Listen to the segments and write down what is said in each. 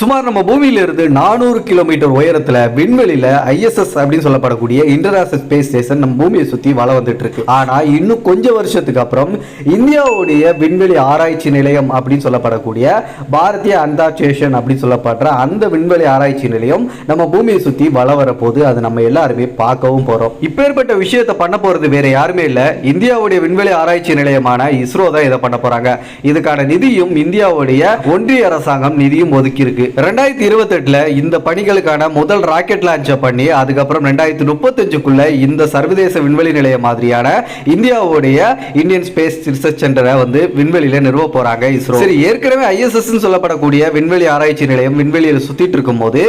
சுமார் நம்ம பூமியிலிருந்து நானூறு கிலோமீட்டர் உயரத்தில் விண்வெளியில் ஐஎஸ்எஸ் அப்படின்னு சொல்லப்படக்கூடிய இன்டர்நேஷனல் ஸ்பேஸ் ஸ்டேஷன் நம்ம பூமியை சுற்றி வள வந்துட்டு இருக்கு ஆனால் இன்னும் கொஞ்சம் வருஷத்துக்கு அப்புறம் இந்தியாவுடைய விண்வெளி ஆராய்ச்சி நிலையம் அப்படின்னு சொல்லப்படக்கூடிய பாரதிய அந்தாட்சி அப்படின்னு சொல்லப்படுற அந்த விண்வெளி ஆராய்ச்சி நிலையம் நம்ம பூமியை சுற்றி வள வரப்போது அது நம்ம எல்லாருமே பார்க்கவும் போகிறோம் இப்பேற்பட்ட விஷயத்தை பண்ண போகிறது வேற யாருமே இல்லை. இந்தியாவுடைய விண்வெளி ஆராய்ச்சி நிலையமான இஸ்ரோ தான் இதை பண்ண போகிறாங்க இதுக்கான நிதியும் இந்தியாவுடைய ஒன்றிய அரசாங்கம் நிதியும் ஒதுக்கி இருக்கு ரெண்டாயிரத்தி இருபத்தெட்டுல இந்த பணிகளுக்கான முதல் ராக்கெட் லான்ச்சை பண்ணி அதுக்கப்புறம் ரெண்டாயிரத்தி முப்பத்தஞ்சுக்குள்ள இந்த சர்வதேச விண்வெளி நிலையம் மாதிரியான இந்தியாவுடைய இந்தியன் ஸ்பேஸ் ரிசர்ச் சென்டரை வந்து விண்வெளியில நிறுவ போறாங்க இஸ்ரோ. சரி ஏற்கனவே ஐஎஸ்எஸ் சொல்லப்படக்கூடிய விண்வெளி ஆராய்ச்சி நிலையம் விண்வெளியில் சுத்திட்டு இருக்கும் போது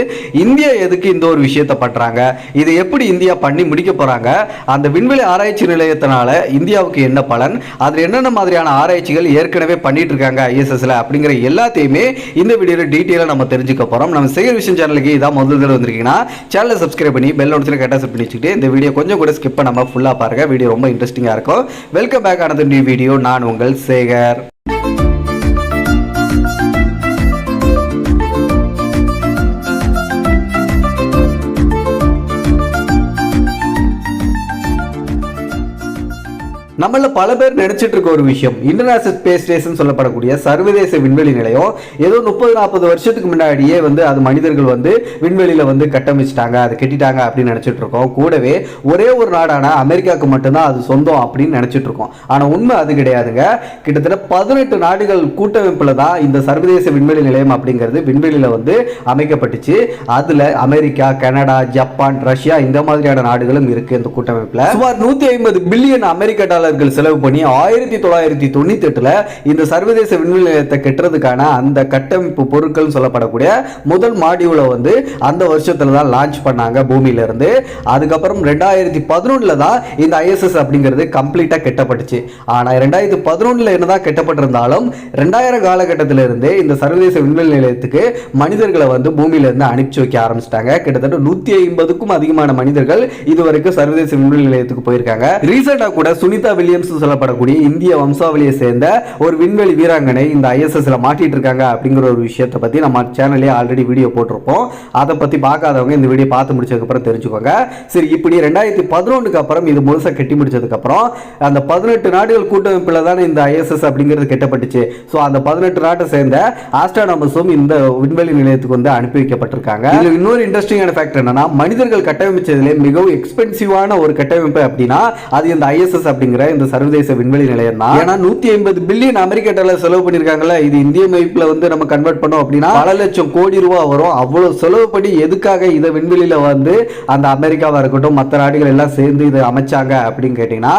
இந்தியா எதுக்கு இந்த ஒரு விஷயத்தை பண்றாங்க? இதை எப்படி இந்தியா பண்ணி முடிக்க போறாங்க? அந்த விண்வெளி ஆராய்ச்சி நிலையத்தினால இந்தியாவுக்கு என்ன பலன்? அதுல என்னென்ன மாதிரியான ஆராய்ச்சிகள் ஏற்கனவே பண்ணிட்டு இருக்காங்க ஐஎஸ்எஸ்ல அப்படிங்கிற எல்லாத்தையுமே இந்த வீடியோவில் டீட்டெயிலாக நம்ம தெரிஞ்சுக்க போகிறோம் நம்ம செய்கிற விஷயம் சேனலுக்கு இதான் முதல் தடவை வந்திருக்கீங்கன்னா சேனலை சப்ஸ்கிரைப் பண்ணி பெல் நோட்ஸில் கரெக்டாக செட் பண்ணி வச்சுக்கிட்டு இந்த வீடியோ கொஞ்சம் கூட ஸ்கிப் பண்ணாமல் ஃபுல்லாக பாருங்கள் வீடியோ ரொம்ப இன்ட்ரெஸ்டிங்காக இருக்கும். வெல்கம் பேக் ஆனது நியூ வீடியோ நான் உங்கள் சேகர். நம்மள பல பேர் நினைச்சிட்டு இருக்க ஒரு விஷயம். இன்டர்நேஷனல் ஸ்பேஸ் ஸ்டேஷன் சொல்லப்படக்கூடிய சர்வதேச விண்வெளி நிலையம். ஏதோ முப்பது நாற்பது வருஷத்துக்கு முன்னாடியே வந்து அது மனிதர்கள் வந்து விண்வெளியில வந்து கட்டமைச்சிட்டாங்க அதை கட்டிட்டாங்க அப்படின்னு நினைச்சிட்டு இருக்கோம். கூடவே ஒரே ஒரு நாடான அமெரிக்காவுக்கு மட்டும்தான் அது சொந்தம் அப்படின்னு நினைச்சிட்டு இருக்கோம். ஆனா உண்மை அது கிடையாதுங்க. கிட்டத்தட்ட பதினெட்டு நாடுகள் கூட்டமைப்புல தான் இந்த சர்வதேச விண்வெளி நிலையம் அப்படிங்கிறது விண்வெளியில வந்து அமைக்கப்பட்டுச்சு. அதுல அமெரிக்கா கனடா ஜப்பான் ரஷ்யா இந்த மாதிரியான நாடுகளும் இருக்கு இந்த கூட்டமைப்புல. சுமார் நூத்தி ஐம்பது பில்லியன் அமெரிக்க டாலர்கள் செலவு பண்ணி ஆயிரத்தி தொள்ளாயிரத்தி தொண்ணூத்தி எட்டுல இந்த சர்வதேச விண்வெளி நிலையத்தை கட்டுறதுக்கான அந்த கட்டமைப்பு பொருட்கள் சொல்லப்படக்கூடிய முதல் மாடியூல வந்து அந்த வருஷத்துல தான் லான்ச் பண்ணாங்க பூமியில இருந்து அதுக்கப்புறம் ரெண்டாயிரத்தி பதினொன்னுல தான் இந்த ஐஎஸ்எஸ் அப்படிங்கிறது கம்ப்ளீட்டா கெட்டப்பட்டுச்சு. ஆனா ரெண்டாயிரத்தி பதினொன்னுல என்னதான் கெட்டப்பட்டிருந்தாலும் ரெண்டாயிரம் காலகட்டத்தில இருந்தே இந்த சர்வதேச விண்வெளி நிலையத்துக்கு மனிதர்களை வந்து பூமியில இருந்து அனுப்பிச்சு வைக்க ஆரம்பிச்சிட்டாங்க. கிட்டத்தட்ட நூத்தி ஐம்பதுக்கும் அதிகமான மனிதர்கள் இதுவரைக்கும் சர்வதேச விண்வெளி நிலையத்துக்கு போயிருக்காங்க. ரீசெண்டா கூட சுனிதா வில்லியம்ஸ் சொல்லப்படக்கூடிய இந்திய வம்சாவளியை சேர்ந்த ஒரு விண்வெளி வீராங்கனை இந்த ஐஎஸ்எஸ்ல மாட்டிட்டு இருக்காங்க அப்படிங்கிற ஒரு விஷயத்தை பத்தி நம்ம சேனல்லே ஆல்ரெடி வீடியோ போட்டிருப்போம். அதை பத்தி பார்க்காதவங்க இந்த வீடியோ பார்த்து முடிச்சதுக்கு அப்புறம் தெரிஞ்சுக்கோங்க. சரி இப்படி ரெண்டாயிரத்தி பதினொன்றுக்கு அப்புறம் இது முழுசாக கட்டி முடிச்சதுக்கு அப்புறம் அந்த பதினெட்டு நாடுகள் கூட்டமைப்பில் தானே இந்த ஐஎஸ்எஸ் அப்படிங்கிறது கட்டப்பட்டுச்சு. ஸோ அந்த பதினெட்டு நாட்டை சேர்ந்த ஆஸ்ட்ரானாமஸும் இந்த விண்வெளி நிலையத்துக்கு வந்து அனுப்பி வைக்கப்பட்டிருக்காங்க. இதில் இன்னொரு இன்ட்ரெஸ்டிங்கான ஃபேக்டர் என்னன்னா மனிதர்கள் கட்டமைச்சதுலேயே மிகவும் எக்ஸ்பென்சிவான ஒரு கட்டமைப்பு அப்படின்னா அது இந்த ஐஎஸ்எஸ் அப்படிங்கிற இந்த சர்வதேச விண்வெளி நிலையம் தான். ஏன்னா நூத்தி ஐம்பது பில்லியன் அமெரிக்க டாலர் செலவு பண்ணிருக்காங்கல்ல இது இந்திய மதிப்புல வந்து நம்ம கன்வெர்ட் பண்ணோம் அப்படின்னா பல லட்சம் கோடி ரூபாய் வரும். அவ்வளவு செலவு பண்ணி எதுக்காக இதை விண்வெளியில வந்து அந்த அமெரிக்காவா இருக்கட்டும் மற்ற நாடுகள் எல்லாம் சேர்ந்து இதை அமைச்சாங்க அப்படின்னு கேட்டீங்கன்னா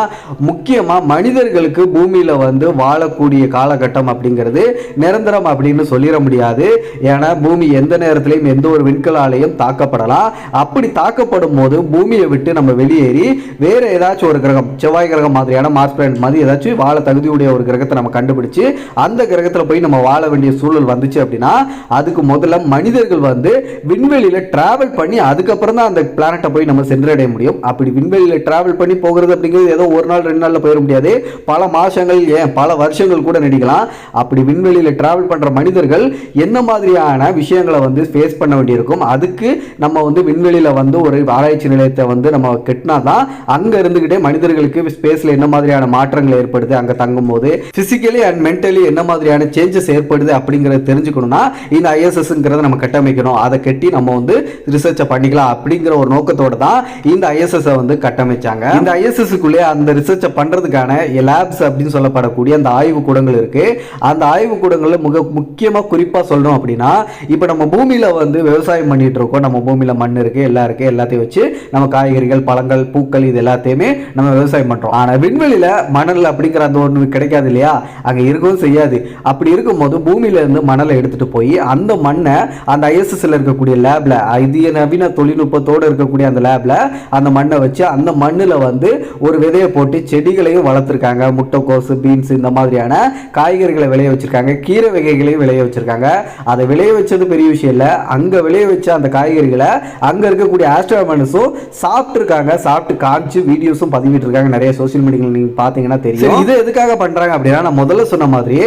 முக்கியமா மனிதர்களுக்கு பூமியில வந்து வாழக்கூடிய காலகட்டம் அப்படிங்கிறது நிரந்தரம் அப்படின்னு சொல்லிட முடியாது. ஏன்னா பூமி எந்த நேரத்திலையும் எந்த ஒரு விண்கலாலையும் தாக்கப்படலாம். அப்படி தாக்கப்படும் போது பூமியை விட்டு நம்ம வெளியேறி வேற ஏதாச்சும் ஒரு கிரகம் செவ்வாய் கிரகம் மாதிரியான மார்ஸ் பிளானட் மாதிரி ஏதாச்சும் வாழ தகுதியுடைய ஒரு கிரகத்தை நம்ம கண்டுபிடிச்சு அந்த கிரகத்தில் போய் நம்ம வாழ வேண்டிய சூழல் வந்துச்சு அப்படின்னா அதுக்கு முதல்ல மனிதர்கள் வந்து விண்வெளியில டிராவல் பண்ணி அதுக்கப்புறம் தான் அந்த பிளானட்டை போய் நம்ம சென்றடைய முடியும். அப்படி விண்வெளியில டிராவல் பண்ணி போகிறது அப்படிங்கிறது ஏதோ ஒரு நாள் ரெண்டு நாளில் போயிட முடியாது. பல மாதங்கள் ஏன் பல வருஷங்கள் கூட நடிக்கலாம். அப்படி விண்வெளியில டிராவல் பண்ற மனிதர்கள் என்ன மாதிரியான விஷயங்களை வந்து ஃபேஸ் பண்ண வேண்டியிருக்கும்? அதுக்கு நம்ம வந்து விண்வெளியில வந்து ஒரு ஆராய்ச்சி நிலையத்தை வந்து நம்ம கட்டினா தான் அங்க இருந்துகிட்டே மனிதர்களுக்கு ஸ்பேஸில் என்ன மாதிரியான மாற்றங்கள் ஏற்படுது அங்கே தங்கும் போது பிசிக்கலி அண்ட் மென்டலி என்ன மாதிரியான சேஞ்சஸ் ஏற்படுது அப்படிங்கிறத தெரிஞ்சுக்கணும்னா இந்த ஐஎஸ்எஸ்ங்கிறத நம்ம கட்டமைக்கணும். அதை கட்டி நம்ம வந்து ரிசர்ச்சை பண்ணிக்கலாம் அப்படிங்கிற ஒரு நோக்கத்தோடு தான் இந்த ஐஎஸ்எஸ் வந்து கட்டமைச்சாங்க. இந்த ஐஎஸ்எஸ்க்குள்ளே அந்த ரிசர்ச்சை பண்ணுறதுக்கான லேப்ஸ் அப்படின்னு சொல்லப்படக்கூடிய அந்த ஆய்வு கூடங்கள் இருக்குது அந்த ஆய்வு கூடங்களில் மிக முக்கியமாக குறிப்பாக சொல்லணும் அப்படின்னா இப்போ நம்ம பூமியில் வந்து விவசாயம் பண்ணிட்டு இருக்கோம். நம்ம பூமியில் மண் இருக்குது எல்லாம் இருக்குது எல்லாத்தையும் வச்சு நம்ம காய்கறிகள் பழங்கள் பூக்கள் இது எல்லாத்தையுமே நம்ம விவசாயம் பண்ணுறோம் ஆனால் விண்வெளியில் மணல் அப்படிங்கிற அந்த ஒன்று கிடைக்காது இல்லையா? அங்கே இருக்கவும் செய்யாது. அப்படி இருக்கும்போது பூமியிலேருந்து மணலை எடுத்துகிட்டு போய் அந்த மண்ணை அந்த ஐஎஸ்எஸ்ல இருக்கக்கூடிய லேபில் இது நவீன தொழில்நுட்பத்தோடு இருக்கக்கூடிய அந்த லேபில் அந்த மண்ணை வச்சு அந்த மண்ணில் வந்து ஒரு விதையை போட்டு செடிகளையும் வளர்த்துருக்காங்க. முட்டைக்கோசு பீன்ஸ் இந்த மாதிரியான காய்கறிகளை விளைய வச்சுருக்காங்க. கீரை வகைகளையும் விளைய வச்சுருக்காங்க. அதை விளைய வச்சது பெரிய விஷயம் இல்லை. அங்கே விளைய வச்ச அந்த காய்கறிகளை அங்கே இருக்கக்கூடிய ஆஸ்ட்ரோமனஸும் சாப்பிட்டுருக்காங்க. சாப்பிட்டு காமிச்சு வீடியோஸும் பதிவிட்டு இருக்காங்க நிறைய சோஷியல் மீடியா அப்படிங்கிறது நீங்க பாத்தீங்கன்னா தெரியும். இது எதுக்காக பண்றாங்க அப்படின்னா நான் முதல்ல சொன்ன மாதிரி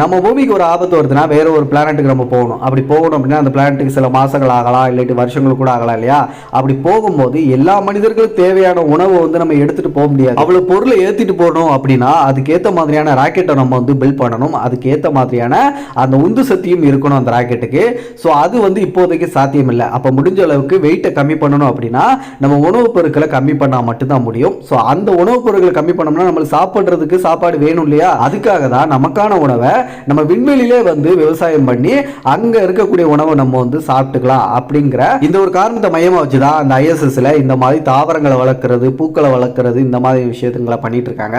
நம்ம பூமிக்கு ஒரு ஆபத்து வருதுன்னா வேற ஒரு பிளானட்டுக்கு நம்ம போகணும். அப்படி போகணும் அப்படின்னா அந்த பிளானட்டுக்கு சில மாசங்கள் ஆகலாம் இல்லாட்டி வருஷங்கள் கூட ஆகலாம் இல்லையா? அப்படி போகும்போது எல்லா மனிதர்களுக்கும் தேவையான உணவை வந்து நம்ம எடுத்துட்டு போக முடியாது. அவ்வளவு பொருளை ஏத்திட்டு போகணும் அப்படின்னா அதுக்கேற்ற மாதிரியான ராக்கெட்டை நம்ம வந்து பில்ட் பண்ணணும். அதுக்கேற்ற மாதிரியான அந்த உந்து சக்தியும் இருக்கணும் அந்த ராக்கெட்டுக்கு. ஸோ அது வந்து இப்போதைக்கு சாத்தியம் இல்லை அப்போ முடிஞ்ச அளவுக்கு வெயிட்டை கம்மி பண்ணணும் அப்படின்னா நம்ம உணவுப் பொருட்களை கம்மி பண்ணால் மட்டும்தான் முடியும். ஸோ அந்த உணவுப் பொருட்களை கம்மி பண்ணோம்னா நம்மளுக்கு சாப்பிட்றதுக்கு சாப்பாடு வேணும் இல்லையா? அதுக்காக தான் நமக்கான உணவை நம்ம விண்வெளியிலே வந்து விவசாயம் பண்ணி அங்கே இருக்கக்கூடிய உணவை நம்ம வந்து சாப்பிட்டுக்கலாம் அப்படிங்கிற இந்த ஒரு காரணத்தை மையமாக வச்சு தான் அந்த ஐஎஸ்எஸ்ல இந்த மாதிரி தாவரங்களை வளர்க்குறது பூக்களை வளர்க்குறது இந்த மாதிரி விஷயத்துங்களை பண்ணிட்டு இருக்காங்க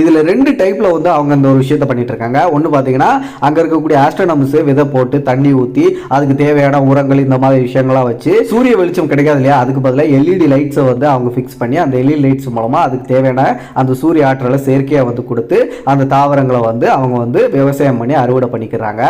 இதில் ரெண்டு டைப்பில் வந்து அவங்க இந்த ஒரு விஷயத்தை பண்ணிட்டு இருக்காங்க ஒன்று பார்த்தீங்கன்னா அங்கே இருக்கக்கூடிய ஆஸ்ட்ரோனம்ஸ் விதை போட்டு தண்ணி ஊற்றி அதுக்கு தேவையான உரங்கள் இந்த மாதிரி விஷயங்கள்லாம் வச்சு சூரிய வெளிச்சம் கிடைக்காது இல்லையா? அதுக்கு பதிலாக எல்இடி லைட்ஸை வந்து அவங்க ஃபிக்ஸ் பண்ணி அந்த எல்இடி லைட்ஸ் மூலமாக அதுக்கு தேவையான அந்த சூரிய ஆற்றலை செயற்கையாக வந்து கொடுத்து அந்த தாவரங்களை வந்து அவங்க வந்து விவசாயம் பண்ணி அறுவடை பண்ணிக்கிறாங்க.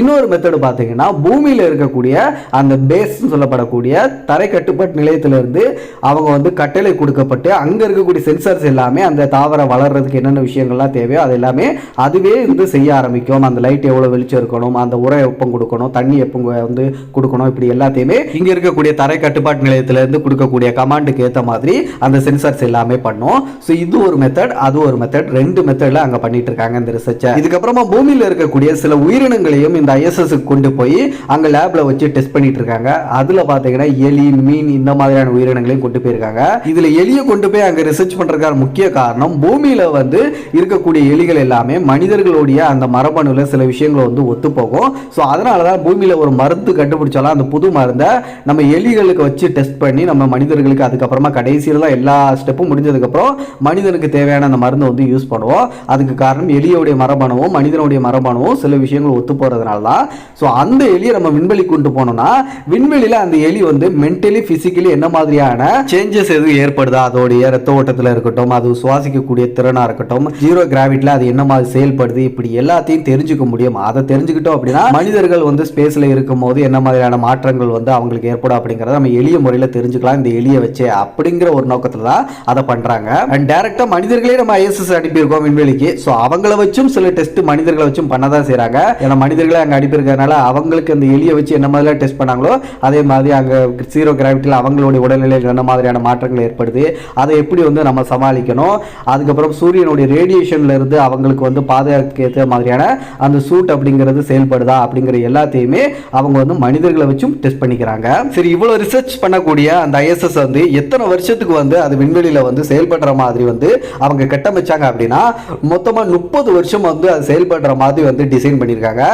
இன்னொரு மெத்தடு பார்த்தீங்கன்னா பூமியில் இருக்கக்கூடிய அந்த பேஸ்ன்னு சொல்லப்படக்கூடிய தரை கட்டுப்பாட்டு நிலையத்திலிருந்து அவங்க வந்து கட்டளை கொடுக்கப்பட்டு அங்கே இருக்கக்கூடிய சென்சார்ஸ் எல்லாமே அந்த தாவரம் வளர்றதுக்கு என்னென்ன விஷயங்கள்லாம் தேவையோ அது எல்லாமே அதுவே வந்து செய்ய ஆரம்பிக்கும். அந்த லைட் எவ்வளோ வெளிச்சம் இருக்கணும் அந்த உரம் எப்போ கொடுக்கணும் தண்ணி எப்போ வந்து கொடுக்கணும் இப்படி எல்லாத்தையுமே இங்கே இருக்கக்கூடிய தரை கட்டுப்பாட்டு நிலையத்திலேருந்து கொடுக்கக்கூடிய கமாண்டுக்கு ஏற்ற மாதிரி அந்த சென்சார்ஸ் எல்லாமே பண்ணும். ஸோ இது ஒரு மெத்தட் அது ஒரு மெத்தட் ரெண்டு மெத்தடில் அங்கே பண்ணிட்டு இருக்காங்க இந்த ரிசர்ச்சை இதுக்கப்புறமா பூமியில் இருக்கக்கூடிய சில உயிரினங்களையும் இந்த ஐஎஸ்எஸ் கொண்டு போய் அங்கே லேப்ல வச்சு டெஸ்ட் பண்ணிட்டு இருக்காங்க அதில் பார்த்தீங்கன்னா எலி மீன் இந்த மாதிரியான உயிரினங்களையும் கொண்டு போயிருக்காங்க. இதில் எலியை கொண்டு போய் அங்கே ரிசர்ச் பண்ணுறதுக்கான முக்கிய காரணம் பூமியில் வந்து இருக்கக்கூடிய எலிகள் எல்லாமே மனிதர்களுடைய அந்த மரபணுவில் சில விஷயங்களை வந்து ஒத்து போகும் ஸோ அதனால தான் பூமியில் ஒரு மருந்து கண்டுபிடிச்சாலும் அந்த புது மருந்தை நம்ம எலிகளுக்கு வச்சு டெஸ்ட் பண்ணி நம்ம மனிதர்களுக்கு அதுக்கப்புறமா கடைசியில் தான் எல்லா ஸ்டெப்பும் முடிஞ்சதுக்கப்புறம் மனிதனுக்கு தேவையான அந்த மருந்தை வந்து யூஸ் பண்ணுவோம். அதுக்கு காரணம் எலியோடைய மரபணுவும் மனிதனுடைய மரபணுவும் சில விஷயங்கள் ஒத்து போகிறதுனால தான் ஸோ அந்த எலியை நம்ம விண்வெளி கொண்டு போனோம்னா விண்வெளியில் அந்த எலி வந்து மென்டலி ஃபிசிக்கலி என்ன மாதிரியான சேஞ்சஸ் எதுவும் ஏற்படுதா? அதோடைய ரத்த ஓட்டத்தில் இருக்கட்டும் அது சுவாசிக்கக்கூடிய திறனாக இருக்கட்டும் ஜீரோ கிராவிட்டியில் அது என்ன மாதிரி செயல்படுது? இப்படி எல்லாத்தையும் தெரிஞ்சுக்க முடியும்? அதை தெரிஞ்சுக்கிட்டோம் அப்படின்னா மனிதர்கள் வந்து ஸ்பேஸில் இருக்கும் போது என்ன மாதிரியான மாற்றங்கள் வந்து அவங்களுக்கு ஏற்படும் அப்படிங்கிறத நம்ம எளிய முறையில் தெரிஞ்சுக்கலாம். இந்த எளிய வச்சு அப்படிங்கிற ஒரு நோக்கத்தில் தான் அதை பண்ணுறாங்க அண்ட் டேரெக்டாக மனிதர்களே நம்ம ஐஎஸ்எஸ் அனுப்பியிருக்கோம் விண்வெளிக்கு. ஸோ அவங்கள வச்சும் சில டெஸ்ட் மனிதர்களை வச்சும் பண்ண தான் செய்கிறாங்க ஏன்னா மனிதர்களை அங்கே அனுப்பியிருக்கிறதுனால அவங்களுக்கு அந்த எலியை வச்சு என்ன மாதிரிலாம் டெஸ்ட் பண்ணாங்களோ அதே மாதிரி அங்கே ஜீரோ கிராவிட்டியில் அவங்களுடைய உடல்நிலையில் என்ன மாதிரியான மாற்றங்கள் ஏற்படுது அதை எப்படி வந்து நம்ம சமாளிக்கணும் அதுக்கப்புறம் சூரியனுடைய ரேடியேஷன்ல இருந்து அவங்களுக்கு வந்து பாதுகாக்க ஏற்ற மாதிரியான அந்த சூட் அப்படிங்கிறது செயல்படுதா அப்படிங்கிற எல்லாத்தையுமே அவங்க வந்து மனிதர்களை வச்சும் டெஸ்ட் பண்ணிக்கிறாங்க. சரி இவ்வளோ ரிசர்ச் பண்ணக்கூடிய அந்த ஐஎஸ்எஸ் வந்து எத்தனை வருஷத்துக்கு வந்து அது விண்வெளியில் வந்து செயல்படுற மாதிரி வந்து அவங்க கட்டமைச்சாங்க அப்படின்னா மொத்தமாக முப்பது வருஷம் வந்து அது செயல்படுற மாதிரி வந்து டிசைன் பண்ணியிருக்காங்க.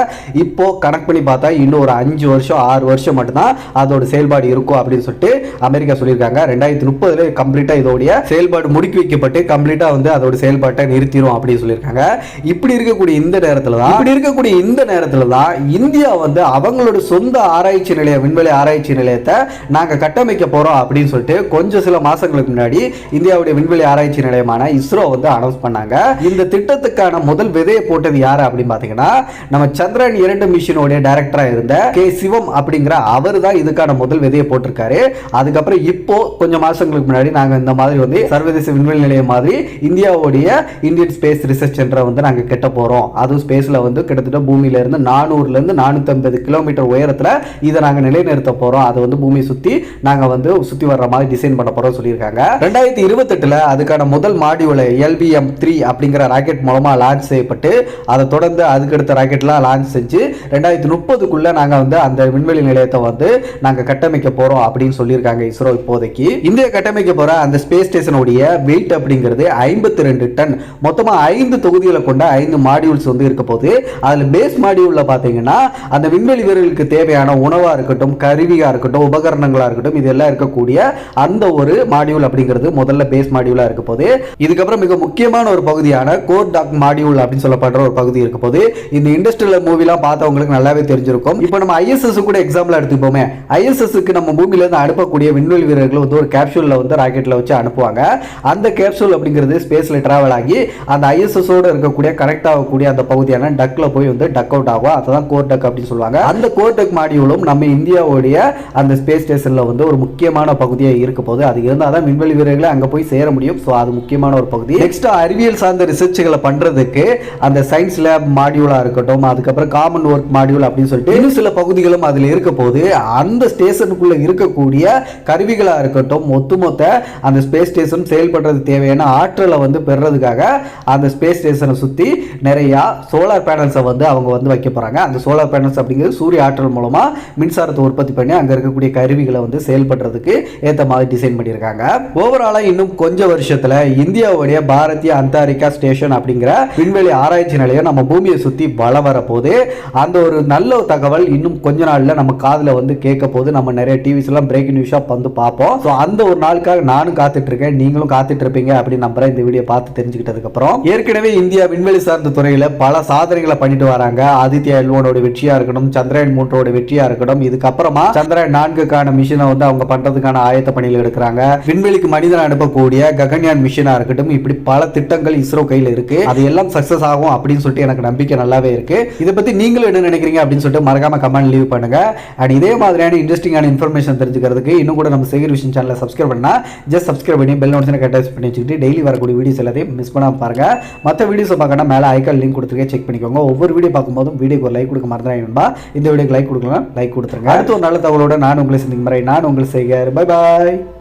இப்போ கணக்கு பண்ணி பார்த்தா இன்னும் ஒரு அஞ்சு வருஷம் ஆறு வருஷம் மட்டும்தான் அதோட செயல்பாடு இருக்கும் அப்படின்னு சொல்லிட்டு அமெரிக்கா சொல்லியிருக்காங்க. ரெண்டாயிரத்தி முப்பதுல கம்ப்ளீட்டாக இதோடைய செயல்பாடு முடுக்கி வைக்கப்பட்டு கம்ப்ளீட்டாக வந்து அதோட செயல்பாட்டை நிறுத்திடும் அப்படின்னு சொல்லியிருக்காங்க. இப்படி இருக்கக்கூடிய இந்த நேரத்தில் தான் இப்படி இருக்கக்கூடிய இந்த நேரத்தில் தான் இந்தியா வந்து அவங்களோட சொந்த ஆராய்ச்சி நிலையம் விண்வெளி ஆராய்ச்சி நிலையத்தை நாங்கள் கட்டமைக்க போகிறோம் அப்படின்னு சொல்லிட்டு கொஞ்சம் சில மாதங்களுக்கு முன்னாடி இந்தியாவுடைய விண்வெளி ஆராய்ச்சி நிலையமான இஸ்ரோ வந்து அனௌன்ஸ் பண்ணாங்க. இந்த திட்டத்துக்கான முதல் விதையை போட்டது யார் அப்படின்னு பார்த்தீங்கன்னா நம்ம சந்திரன் இரண்டு மிஷினோடைய டைரக்டராக இருந்த கே சிவம் அப்படிங்கிற அவர் தான் இதுக்கான முதல் விதையை போட்டிருக்காரு. அதுக்கப்புறம் இப்போ கொஞ்சம் மாசங்களுக்கு முன்னாடி நாங்கள் இந்த மாதிரி வந்து சர்வதேச விண்வெளி நிலையம் மாதிரி இந்தியாவுடைய இந்தியன் ஸ்பேஸ் ரிசர்ச் சென்டரை வந்து நாங்கள் கெட்ட போகிறோம் அதுவும் ஸ்பேஸில் வந்து கிட்டத்தட்ட பூமியில இருந்து நானூறுல இருந்து நானூற்றம்பது கிலோமீட்டர் உயரத்தில் இதை நாங்கள் நிலைநிறுத்த போகிறோம் அதை வந்து பூமியை சுற்றி நாங்கள் வந்து சுற்றி வர்ற மாதிரி டிசைன் பண்ண போகிறோம் சொல்லியிருக்காங்க. ரெண்டாயிரத்தி இருபத்தெட்டில் அதுக்கான முதல் மாடியூலை எல்பிஎம் த்ரீ அப்படிங்கிற ராக்கெட் மூலமாக லான்ச் செய்யப்பட்டு அதை தொடர்ந்து அதுக்கடுத்த ராக்கெட்லாம் லான்ச் செஞ்சு ரெண்டாயிரத்தி முப்பதுக்குள்ளே நாங்கள் வந்து அந்த விண்வெளி நிலையத்தை வந்து நாங்கள் கட்டமைக்க போகிறோம் அப்படின்னு சொல்லியிருக்காங்க இஸ்ரோ இப்போதைக்கு. இந்தியா கட்டமைக்க போகிற அந்த ஸ்பேஸ் ஸ்டேஷனுடைய வெயிட் அப்படிங்கிறது ஐம்பத்தி ரெண்டு டன். மொத்தமாக ஐந்து தொகுதிகளை கொண்ட ஐந்து மாடியூல்ஸ் வந்து இருக்க போது அதில் பேஸ் மாடியூலில் பார்த்தீங்கன்னா அந்த விண்வெளி வீரர்களுக்கு தேவையான உணவாக இருக்கட்டும் கருவியாக இருக்கட்டும் உபகரணங்களாக இருக்கட்டும் இதெல்லாம் இருக்கக்கூடிய அந்த ஒரு மாடியூல் அப்படிங்கிறது முதல்ல பேஸ் மாடியூலாக இருக்க இது இதுக்கப்புறம் மிக முக்கியமான ஒரு பகுதியான கோர் டாக் மாடியூல் அப்படின்னு சொல்லப்படுற ஒரு பகுதி இருக்க போது இந்த இண்டஸ்ட்ரியல் மூவிலாம் பார்த்தவங்களுக்கு நல்லாவே தெரிஞ்சிருக்கும். இப்போ நம்ம ஐஎஸ்எஸ் கூட எக்ஸாம்பிள் எடுத்துப்போமே. ஐஎஸ்எஸ்க்கு நம்ம பூமியிலேருந்து அனுப்பக்கூடிய விண்வெளி வீரர்கள் வந்து ஒரு கேப்சூலில் வந்து ராக்கெட்டில் வச்சு அனுப்புவாங்க. அந்த கேப்சூல் அப்படிங்கிறது ஸ்பேஸில் ட்ராவல் ஆகி அந்த ஐஎஸ்எஸோடு இருக்கக்கூடிய கனெக்ட் ஆகக்கூடிய அந்த பகுதியான டக்கில் போய் வந்து டக் அவுட் ஆகும். அதுதான் கோர் டக் அப்படின்னு சொல்லுவாங்க. அந்த கோர் டக் மாடியூலும் நம்ம இந்தியாவுடைய அந்த ஸ்பேஸ் ஸ்டேஷனில் வந்து ஒரு முக்கியமான பகுதியாக இருக்க போது அது இருந்தால் தான் விண்வெளி வீரர்களை அங்கே போய் சேர முடியும். ஸோ அது முக்கியமான ஒரு பகுதி. நெக்ஸ்ட் அறிவியல் சார்ந்த ரிசர்ச்சுகளை பண்றதுக்கு அந்த சயின்ஸ் லேப் மாடியூலா இருக்கட்டும் அதுக்கப்புறம் காமன் ஒர்க் மாடியூல் அப்படின்னு சொல்லிட்டு இன்னும் சில பகுதிகளும் அதில் இருக்க போது அந்த ஸ்டேஷனுக்குள்ள இருக்கக்கூடிய கருவிகளா இருக்கட்டும் ஒட்டுமொத்த அந்த ஸ்பேஸ் ஸ்டேஷன் செயல்படுறது தேவையான ஆற்றலை வந்து பெறுறதுக்காக அந்த ஸ்பேஸ் ஸ்டேஷனை சுற்றி நிறையா சோலார் பேனல்ஸை வந்து அவங்க வந்து வைக்க போகிறாங்க அந்த சோலார் பேனல்ஸ் அப்படிங்கிறது சூரிய ஆற்றல் மூலமாக மின்சாரத்தை உற்பத்தி பண்ணி அங்கே இருக்கக்கூடிய கருவிகளை வந்து செயல்படுறதுக்கு ஏற்ற மாதிரி டிசைன் பண்ணியிருக்காங்க. ஓவராலாக இன்னும் கொஞ்சம் வருஷத்தில் இந்தியாவுடைய பாரதிய அந்தாரிக்கா ஸ்டேஷன் அப்படிங்கிற விண்வெளி ஆராய்ச்சி நிலையம் நம்ம பூமியை சுற்றி வள வரப்போது அந்த ஒரு நல்ல தகவல் இன்னும் கொஞ்ச நாளில் நம்ம காதில் வந்து கேட்க போது நம்ம நிறைய டிவிஸ்லாம் பிரேக்கிங் நியூஸாக வந்து பார்ப்போம். ஸோ அந்த ஒரு நாளுக்காக நானும் காத்துட்டு இருக்கேன் நீங்களும் காத்துட்டு இருப்பீங்க அப்படின்னு நம்புறேன். இந்த வீடியோ பார்த்து தெரிஞ்சுக்கிட்டதுக்கு அப்புறம் ஏற்கனவே இந்தியா விண்வெளி சார்ந்த துறையில் பல சாதனைகளை பண்ணிட்டு வராங்க. ஆதித்யா எல்வோனோட வெற்றியா இருக்கட்டும் சந்திரயான் மூன்றோட வெற்றியா இருக்கட்டும் இதுக்கப்புறமா சந்திரயான் நான்குக்கான மிஷினை வந்து அவங்க பண்றதுக்கான ஆயத்த பணியில் எடுக்கிறாங்க. விண்வெளிக்கு மனிதன் அனுப்பக்கூடிய ககன்யான் மிஷினா இருக்கட்டும் இப்படி பல திட்டங்கள் இஸ்ரோ கையில் இருக்கு. அது எல்லாம் சக்சஸ் ஆகும் அப்படின்னு சொல்லிட்டு எனக்கு நம்பிக்கை நல்லாவே இருக்கு. இதை பத்தி நீங்களும் என்ன நினைக்கிறீங்க அப்படின்னு சொல்லிட்டு மறக்காம கமெண்ட் லீவ் பண்ணுங்க. அண்ட் இதே மாதிரியான இன்ட்ரெஸ்டிங்கான இன்ஃபர்மேஷன் தெரிஞ்சுக்கிறதுக்கு இன்னும் கூட நம்ம சேகர் விஷன் சேனலை சப்ஸ்கிரைப் பண்ணா ஜஸ்ட் சப்ஸ்கிரைப் பண்ணி பெல் நோட்ஸ் கட்டாச் பண்ணி வச்சுக்கிட்டு டெய்லி வரக்கூடிய வீடியோஸ் எல்லாத்தையும் மிஸ் பண்ணாமல் பாருங்க. மற்ற வீடியோஸை பார்க்கணும் மேலே ஐக்கால் லிங்க் கொடுத்துருக்கேன். செக் பண்ணிக்கோங்க. ஒவ்வொரு வீடியோ பார்க்கும்போதும் வீடியோக்கு ஒரு லைக் கொடுக்க மறந்துடாங்க இந்த வீடியோக்கு லைக் கொடுக்கலாம் லைக் கொடுத்துருங்க. அடுத்த ஒரு நல்ல தகவலோட நான் உங்களை சந்திக்கும் முறை நான் உங்களை சேகர். Bye bye